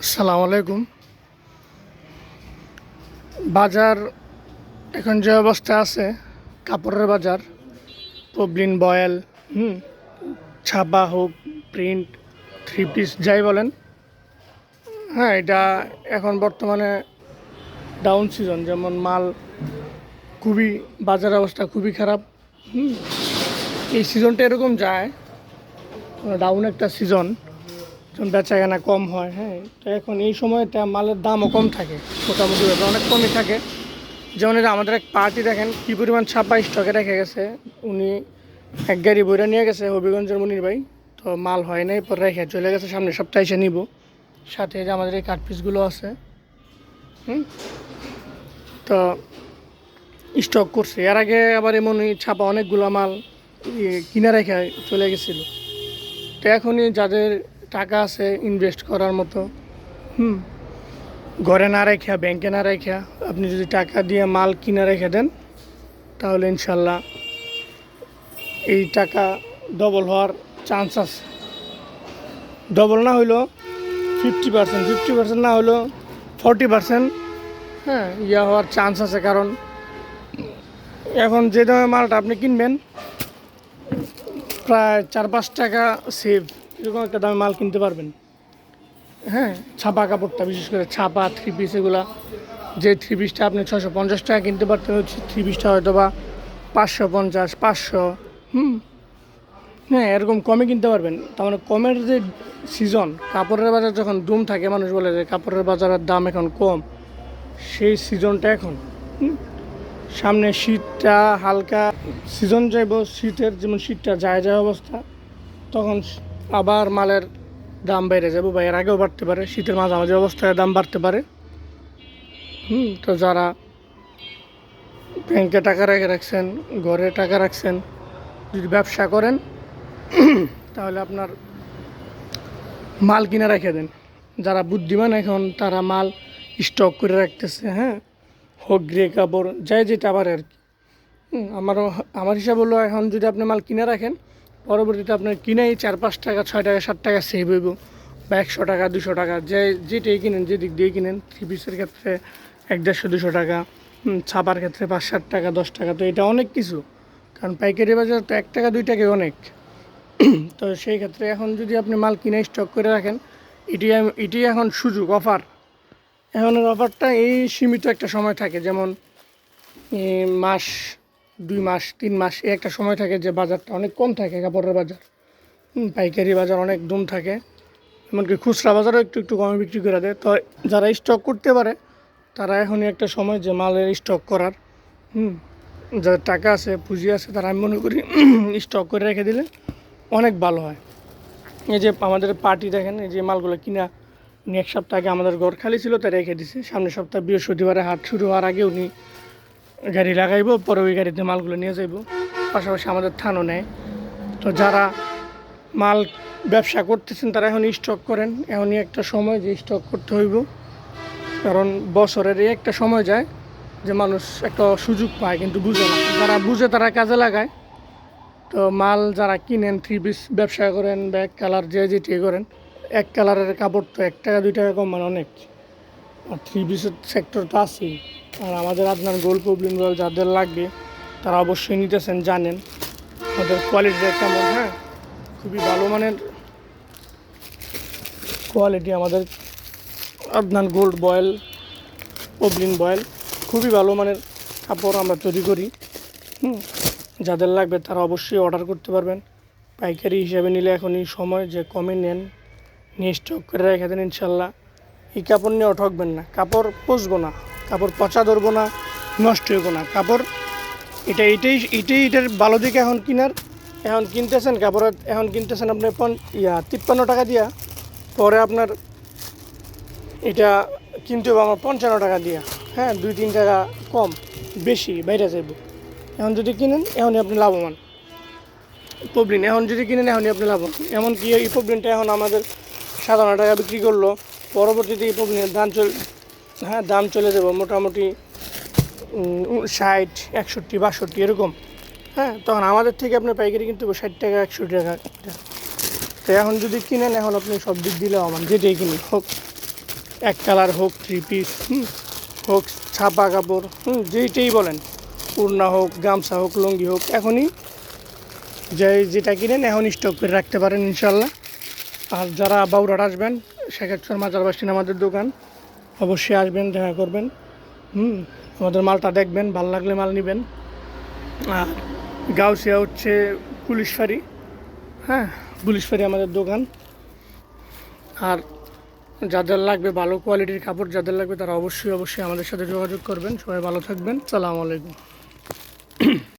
আসসালামু আলাইকুম। বাজার এখন যে অবস্থা আছে, কাপড়ের বাজার পবলিন বয়েল, হুম, ছাপা হোক, প্রিন্ট, থ্রি পিস, যাই বলেন। হ্যাঁ এটা এখন বর্তমানে ডাউন সিজন যেমন মাল খুবই, বাজার অবস্থা খুবই খারাপ, হুম। এই সিজনটা এরকম যায় ডাউন একটা সিজন যখন বেচা কেনা কম হয় হ্যাঁ? তো এখন এই সময়টা মালের দামও কম থাকে, মোটামুটি অনেক কমই থাকে। যেমন আমাদের এক পার্টি দেখেন, কী পরিমাণ ছাপা স্টকে রেখে গেছে, উনি এক গাড়ি বইরা নিয়ে গেছে হবিগঞ্জের মনির ভাই, তো মাল হয় নাই, পরে রেখে চলে গেছে, সামনের সপ্তাহে এসে নিব। সাথে যে আমাদের এই কাঠ পিসগুলো আছে, হুম? তো স্টক করছে। এর আগে আবার এমন ছাপা অনেকগুলো মাল কিনা রেখে চলে গেছিল। তো এখনই যাদের টাকা আছে ইনভেস্ট করার মতো। হুম। ঘরে না রেখে ব্যাংকে না রেখে, আপনি যদি টাকা দিয়ে মাল কিনে রেখে দেন, তাহলে ইনশাল্লাহ এই টাকা ডবল হওয়ার চান্স আছে। ডবল না হইল ফিফটি পার্সেন্ট ফিফটি পার্সেন্ট না হলেও ফর্টি পার্সেন্ট হ্যাঁ ইয়া হওয়ার চান্স আছে। কারণ এখন যে দামে মালটা আপনি কিনবেন, প্রায় চার পাঁচ টাকা সেভ এরকম একটা দামে মাল কিনতে পারবেন। হ্যাঁ। ছাপা কাপড়টা বিশেষ করে ছাপা থ্রি পিস এগুলা। যে থ্রি পিসটা আপনি ছশো পঞ্চাশ টাকা কিনতে পারতেন হচ্ছে থ্রি পিসটা হয়তো বা পাঁচশো পঞ্চাশ পাঁচশো। হুম। হ্যাঁ এরকম কমে কিনতে পারবেন। তার মানে কমের যে সিজন কাপড়ের বাজার যখন দুম থাকে মানুষ বলে যে কাপড়ের বাজারের দাম এখন কম। সেই সিজনটা এখন। সামনে শীতটা হালকা সিজন যাইব শীতের যেমন শীতটা যায় যায় অবস্থা তখন আবার মালের দাম বেড়ে যাবে বা এর আগেও বাড়তে পারে, শীতের মাঝামাঝি অবস্থায় দাম বাড়তে পারে। হুম, তো যারা ব্যাংকে টাকা রেখে রাখছেন, ঘরে টাকা রাখছেন, যদি ব্যবসা করেন, তাহলে আপনার মাল কিনে রেখে দেন। যারা বুদ্ধিমান এখন, তারা মাল স্টক করে রাখতেছে হ্যাঁ? হোক গ্রে কাপড়, যাই যেটা আবার আর কি। আমারও, আমার হিসাব হলো এখন যদি আপনি মাল কিনে রাখেন পরবর্তীতে আপনার কিনেই চার, পাঁচ টাকা, ছয় টাকা, সাত টাকা সেভ হইব। বা একশো টাকা, দুশো টাকা, যে, যেটাই কিনেন যে দিক দিয়ে কিনেন থ্রি পিসের ক্ষেত্রে এক দেড়শো, দুশো টাকা ছাপার ক্ষেত্রে পাঁচ ষাট টাকা, দশ টাকা, তো এটা অনেক কিছু। কারণ পাইকারি বাজার তো এক টাকা, দুই টাকাই অনেক। তো সেই ক্ষেত্রে এখন যদি আপনি মাল কিনে স্টক করে রাখেন, এটি এটি এখন সুযোগ অফার এখনের অফারটা এই সীমিত একটা সময় থাকে, যেমন মাস দুই মাস, তিন মাস, এই একটা সময় থাকে যে বাজারটা অনেক কম থাকে, কাপড়ের বাজার। পাইকারি বাজার অনেক দুম থাকে। এমনকি খুচরা বাজারও একটু একটু কমে বিক্রি করে দেয়। তো যারা স্টক করতে পারে, তারা এখনই একটা সময় যে মালের স্টক করার, হুম যাদের টাকা আছে, পুঁজি আছে, তারা আমি মনে করি স্টক করে রেখে দিলে অনেক ভালো হয়। এই যে আমাদের পার্টি দেখেন, এই যে মালগুলো কিনা এক সপ্তাহ আগে আমাদের ঘর খালি ছিল, তাই রেখে দিছে। সামনের সপ্তাহে বৃহস্পতিবারে হাট শুরু হওয়ার আগে উনি গাড়ি লাগাইবো, পরে ওই গাড়িতে মালগুলো নিয়ে যাইব। পাশাপাশি আমাদের থানও নেয় তো যারা মাল ব্যবসা করতেছেন, তারা এখন স্টক করেন। এখনই একটা সময় যে স্টক করতে হইব। কারণ বছরের এই একটা সময় যায় যে মানুষ একটা সুযোগ পায়, কিন্তু বুঝে না। যারা বুঝে, তারা কাজে লাগায়। তো মাল যারা কিনেন থ্রি পিস ব্যবসা করেন বা এক কালার যে যেটি করেন, এক কালারের কাপড় তো এক টাকা, দুই টাকা কম মানে অনেক। আর থ্রি পিসের সেক্টর তো আছেই। আর আমাদের আপনার গোল প্রবলেম যাদের লাগবে, তারা অবশ্যই নিতেছেন, জানেন। ওদের কোয়ালিটিটা কেমন হ্যাঁ? খুবই ভালো মানের কোয়ালিটি আমাদের আপনার গোল্ড বয়েল পবলিন বয়েল খুবই ভালো মানের কাপড় আমরা তৈরি করি। হুম? যাদের লাগবে তারা অবশ্যই অর্ডার করতে পারবেন। পাইকারি হিসাবে নিলে এখনই সময়, যে কমে নেন, নিয়ে স্টক করে রেখে দেন ইনশাল্লাহ। এই কাপড় নিয়েও ঠকবেন না। কাপড় পচবো না। কাপড় পচা ধরবো না, নষ্ট হইব না। কাপড়, এটা এটাই এটাই এটার ভালো দিকে এখন কিনার। এখন কিনতেছেন কাপড়, এখন কিনতেছেন আপনি পন, ইয়া, তিপ্পান্ন টাকা দিয়া। পরে আপনার এটা কিনতে হবে আমার পঞ্চান্ন টাকা দিয়া। হ্যাঁ দুই, তিন টাকা কম, বেশি বাইরে যাইব। এখন যদি কিনেন, এখনই আপনি লাভবান। পবলিন, এখন যদি কিনেন, এখনই আপনি লাভবান। এমনকি এই পবলিনটা এখন আমাদের সাতান্ন টাকা বিক্রি করল। পরবর্তীতে এই পবলিনের দাম চল হ্যাঁ দাম চলে যাবে মোটামুটি ষাট, একষট্টি, বাষট্টি এরকম। হ্যাঁ তখন আমাদের থেকে আপনার পাইকারি কিন্তু ষাট টাকা, একষট্টি টাকা। তো এখন যদি কিনেন, এখন আপনি সব দিক দিলে আমার যেটাই কিনুন হোক এক কালার হোক থ্রি পিস হোক ছাপা কাপড়, হুম, যেইটাই বলেন, উড়না হোক, গামছা হোক, লুঙ্গি হোক, এখনই যে যেটা কিনেন, এখন স্টক করে রাখতে পারেন ইনশাল্লাহ আর যারা বাউরাট আসবেন শেখাচ্ছর মাজার বাসিন আমাদের দোকান অবশ্যই আসবেন, দেখা করবেন। হুম, আমাদের মালটা দেখবেন, ভালো লাগলে মাল নেবেন। আর গাউসিয়া হচ্ছে পুলিশ ফাঁড়ি। হ্যাঁ পুলিশ ফাঁড়ি আমাদের দোকান। আর যাদের লাগবে, ভালো কোয়ালিটির কাপড় যাদের লাগবে, তারা অবশ্যই অবশ্যই আমাদের সাথে যোগাযোগ করবেন। সবাই ভালো থাকবেন। সালাম আলাইকুম।